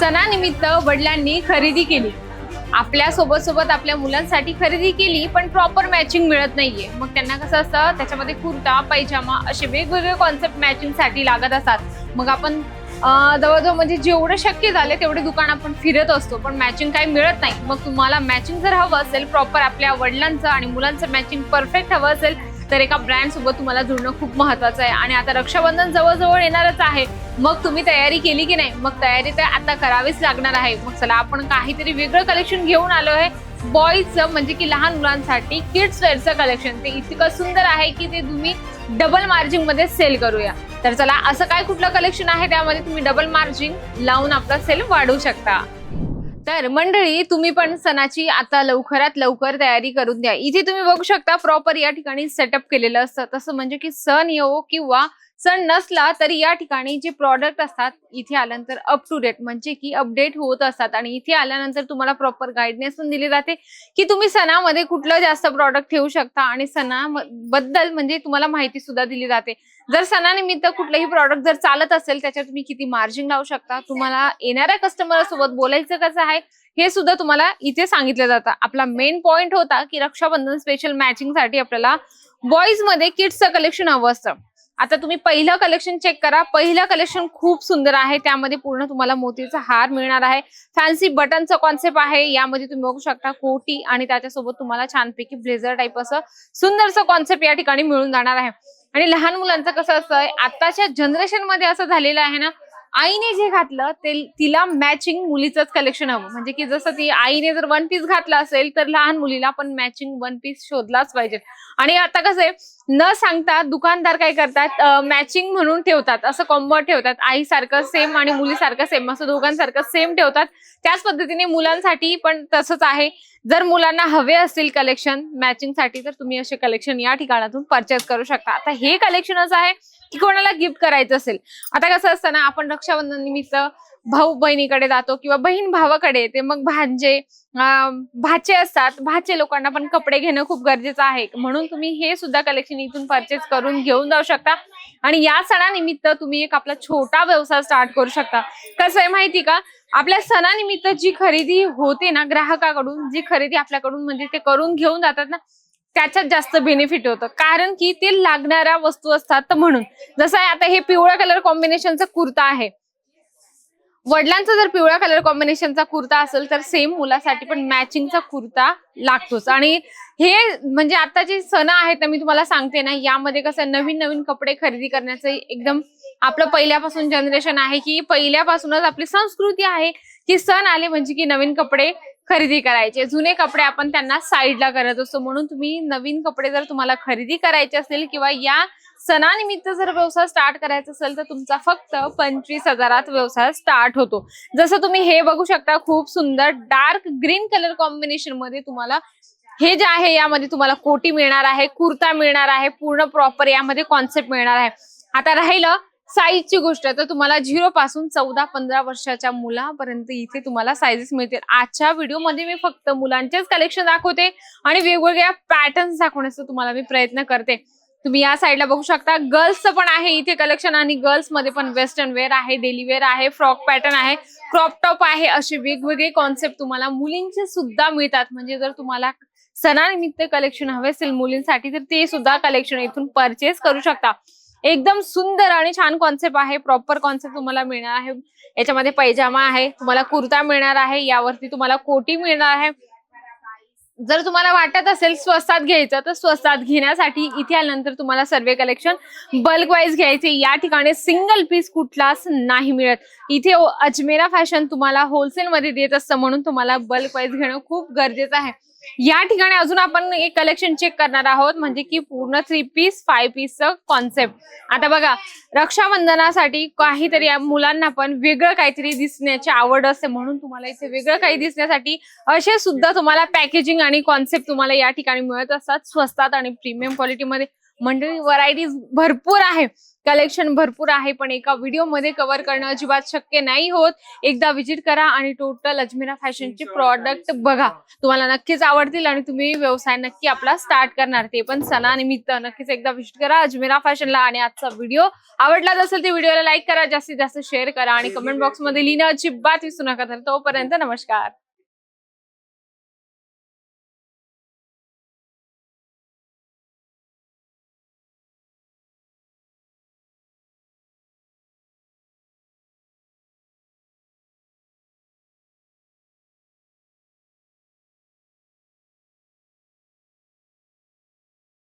सणानिमित्त वडिलांनी खरेदी केली. आपल्यासोबत सोबत आपल्या मुलांसाठी खरेदी केली पण प्रॉपर मॅचिंग मिळत नाहीये. मग त्यांना कसं असतं त्याच्यामध्ये कुर्ता पायजामा असे वेगवेगळे कॉन्सेप्ट मॅचिंगसाठी लागत असतात. मग आपण जवळजवळ म्हणजे जेवढं शक्य झाले तेवढे दुकान आपण फिरत असतो पण मॅचिंग काही मिळत नाही. मग तुम्हाला मॅचिंग जर हवं असेल प्रॉपर आपल्या वडिलांचं आणि मुलांचं मॅचिंग परफेक्ट हवं असेल तर एका ब्रँड सोबत तुम्हाला जुळणं खूप महत्वाचं आहे. आणि आता रक्षाबंधन जवळजवळ येणारच आहे. मग तुम्ही तयारी केली की नाही? मग तयारी तर आता करावीच लागणार आहे. मग चला आपण काहीतरी वेगळं कलेक्शन घेऊन आलो आहे. बॉईजचं म्हणजे की लहान मुलांसाठी किड्स वेअरचं कलेक्शन ते इतकं सुंदर आहे की ते तुम्ही डबल मार्जिनमध्ये सेल करूया. तर चला असं काय कुठलं कलेक्शन आहे? त्यामध्ये तुम्ही डबल मार्जिन लावून आपला सेल वाढवू शकता. तर मंडळी तुम्ही पण सणाची आता लवकरात लवकर तयारी करून द्या. इथे तुम्ही बघू शकता प्रॉपर या ठिकाणी सेटअप केलेलं असतं. तसं म्हणजे की सण येवो किंवा सण नसला तरी या ठिकाणी जे प्रॉडक्ट असतात इथे आल्यानंतर अप टू डेट म्हणजे की अपडेट होत असतात. आणि इथे आल्यानंतर तुम्हाला प्रॉपर गाईडनेस पण दिली जाते की तुम्ही सणामध्ये कुठलं जास्त प्रॉडक्ट ठेवू शकता आणि सणाबद्दल म्हणजे तुम्हाला माहिती सुद्धा दिली जाते. जर सणानिमित्त कुठलंही प्रॉडक्ट जर चालत असेल त्याच्यावर तुम्ही किती मार्जिन लावू शकता? तुम्हाला येणाऱ्या कस्टमर सोबत बोलायचं कसं आहे? हे सुद्धा तुम्हाला इथे सांगितलं जातं. आपला मेन पॉइंट होता की रक्षाबंधन स्पेशल मॅचिंगसाठी आपल्याला बॉईजमध्ये किड्सचं कलेक्शन हवं असतं. आता तुम्ही पहिलं कलेक्शन चेक करा. पहिलं कलेक्शन खूप सुंदर आहे. त्यामध्ये पूर्ण तुम्हाला मोतीचा हार मिळणार आहे. फॅन्सी बटनचं कॉन्सेप्ट आहे. यामध्ये तुम्ही बघू शकता कोटी आणि त्याच्यासोबत तुम्हाला छानपैकी ब्लेझर टाईप असं सुंदरसं कॉन्सेप्ट या ठिकाणी मिळून जाणार आहे. आणि लहान मुलांचं कसं असतं आताच्या जनरेशनमध्ये असं झालेलं आहे ना आईने जे घातलं ते तिला मॅचिंग मुलीचंच कलेक्शन हवं. म्हणजे की जसं ती आईने जर वन पीस घातलं असेल तर लहान मुलीला पण मॅचिंग वन पीस शोधलाच पाहिजे. आणि आता कसं आहे न सांगता दुकानदार काय करतात? मॅचिंग म्हणून ठेवतात. असं कॉम्बो ठेवतात. आईसारखं सेम आणि मुलीसारखं सेम असं दोघांसारखं सेम ठेवतात. त्याच पद्धतीने मुलांसाठी पण तसंच आहे. जर मुलांना हवे असतील कलेक्शन मॅचिंगसाठी तर तुम्ही असे कलेक्शन या ठिकाणातून परचेस करू शकता. आता हे कलेक्शन असं आहे की कोणाला गिफ्ट करायचं असेल. आता कसं असतं ना आपण रक्षाबंधन निमित्त भाऊ बहिणीकडे जातो किंवा बहीण भावाकडे येते मग भांजे भाचे असतात. भाचे लोकांना पण कपडे घेणं खूप गरजेचं आहे. म्हणून तुम्ही हे सुद्धा कलेक्शन इथून परचेस करून घेऊन जाऊ शकता. आणि या सणानिमित्त तुम्ही एक आपला छोटा व्यवसाय स्टार्ट करू शकता. कसं आहे माहिती का? आपल्या सणानिमित्त जी खरेदी होते ना ग्राहकाकडून जी खरेदी आपल्याकडून म्हणजे ते करून घेऊन जातात ना त्याच्यात जास्त बेनिफिट होतं. कारण की ते लागणाऱ्या वस्तू असतात तर म्हणून. जसं आता हे पिवळ्या कलर कॉम्बिनेशनचा कुर्ता आहे. वडिलांचा जर पिवळ्या कलर कॉम्बिनेशनचा कुर्ता असेल तर सेम मुलासाठी पण मॅचिंगचा कुर्ता लागतोच. आणि हे म्हणजे आता जे सण आहेत ना मी तुम्हाला सांगते ना यामध्ये कसं नवीन नवीन कपडे खरेदी करण्याचं एकदम आपलं पहिल्यापासून जनरेशन आहे की पहिल्यापासूनच आपली संस्कृती आहे की सण आले म्हणजे की नवीन कपडे खरेदी करायचे. जुने कपडे आपण त्यांना साईडला करत असतो. म्हणून तुम्ही नवीन कपडे जर तुम्हाला खरेदी करायचे असेल किंवा या सणानिमित्त जर व्यवसाय स्टार्ट करायचा असेल तर तुमचा फक्त पंचवीस हजारात व्यवसाय स्टार्ट होतो. जसं तुम्ही हे बघू शकता खूप सुंदर डार्क ग्रीन कलर कॉम्बिनेशनमध्ये तुम्हाला हे जे आहे यामध्ये तुम्हाला कोटी मिळणार आहे कुर्ता मिळणार आहे पूर्ण प्रॉपर यामध्ये कॉन्सेप्ट मिळणार आहे. आता राहिलं साईजची गोष्ट आहे. तर तुम्हाला झिरो पासून चौदा पंधरा वर्षाच्या मुलापर्यंत इथे तुम्हाला साईजेस मिळतील. आजच्या व्हिडिओमध्ये मी फक्त मुलांचेच कलेक्शन दाखवते आणि वेगवेगळ्या पॅटर्न्स दाखवण्याचा तुम्हाला मी प्रयत्न करते. तुम्ही या साईडला बघू शकता. गर्ल्सचं पण आहे इथे कलेक्शन आणि गर्ल्समध्ये पण वेस्टर्न वेअर आहे डेली वेअर आहे फ्रॉक पॅटर्न आहे क्रॉप टॉप आहे असे वेगवेगळे कॉन्सेप्ट तुम्हाला मुलींचे सुद्धा मिळतात. म्हणजे जर तुम्हाला सणानिमित्त कलेक्शन हवे असेल मुलींसाठी तर ते सुद्धा कलेक्शन इथून परचेस करू शकता. एकदम सुंदर आणि छान कॉन्सेप्ट आहे. प्रॉपर कॉन्सेप्ट तुम्हाला मिळणार आहे. याच्यामध्ये पैजामा आहे. तुम्हाला कुर्ता मिळणार आहे. यावरती तुम्हाला कोटी मिळणार आहे. जर तुम्हाला वाटत असेल स्वस्तात घ्यायचं तर स्वस्तात घेण्यासाठी इथे आल्यानंतर तुम्हाला सर्वे कलेक्शन बल्क वाईज घ्यायचे. या ठिकाणी सिंगल पीस कुठलाच नाही मिळत. इथे अजमेरा फॅशन तुम्हाला होलसेल मध्ये देत असतं म्हणून तुम्हाला बल्क वाईज घेणं खूप गरजेचं आहे. या ठिकाणी अजून आपण एक कलेक्शन चेक करणार आहोत म्हणजे की पूर्ण थ्री पीस फाय पीसचं कॉन्सेप्ट आता बघा रक्षाबंधनासाठी काहीतरी मुलांना पण वेगळं काहीतरी दिसण्याची आवड असते म्हणून तुम्हाला इथे वेगळं काही दिसण्यासाठी असे सुद्धा तुम्हाला पॅकेजिंग आणि कॉन्सेप्ट तुम्हाला या ठिकाणी मिळत असतात स्वस्तात आणि प्रीमियम क्वालिटीमध्ये मंडळी व्हरायटीज भरपूर आहे. कलेक्शन भरपूर आहे पण एका व्हिडिओमध्ये कव्हर करणं अजिबात शक्य नाही होत. एकदा विजिट करा आणि टोटल अजमेरा फॅशनचे प्रॉडक्ट बघा. तुम्हाला नक्कीच आवडतील आणि तुम्ही व्यवसाय नक्की आपला स्टार्ट करणार. ते पण सणानिमित्त नक्कीच एकदा विजिट करा अजमेरा फॅशनला आणि आजचा व्हिडिओ आवडलाच असेल तर व्हिडिओला लाईक करा. जास्तीत जास्त शेअर करा आणि कमेंट बॉक्समध्ये लिहिणं अजिबात विसरू नका. तर तोपर्यंत नमस्कार.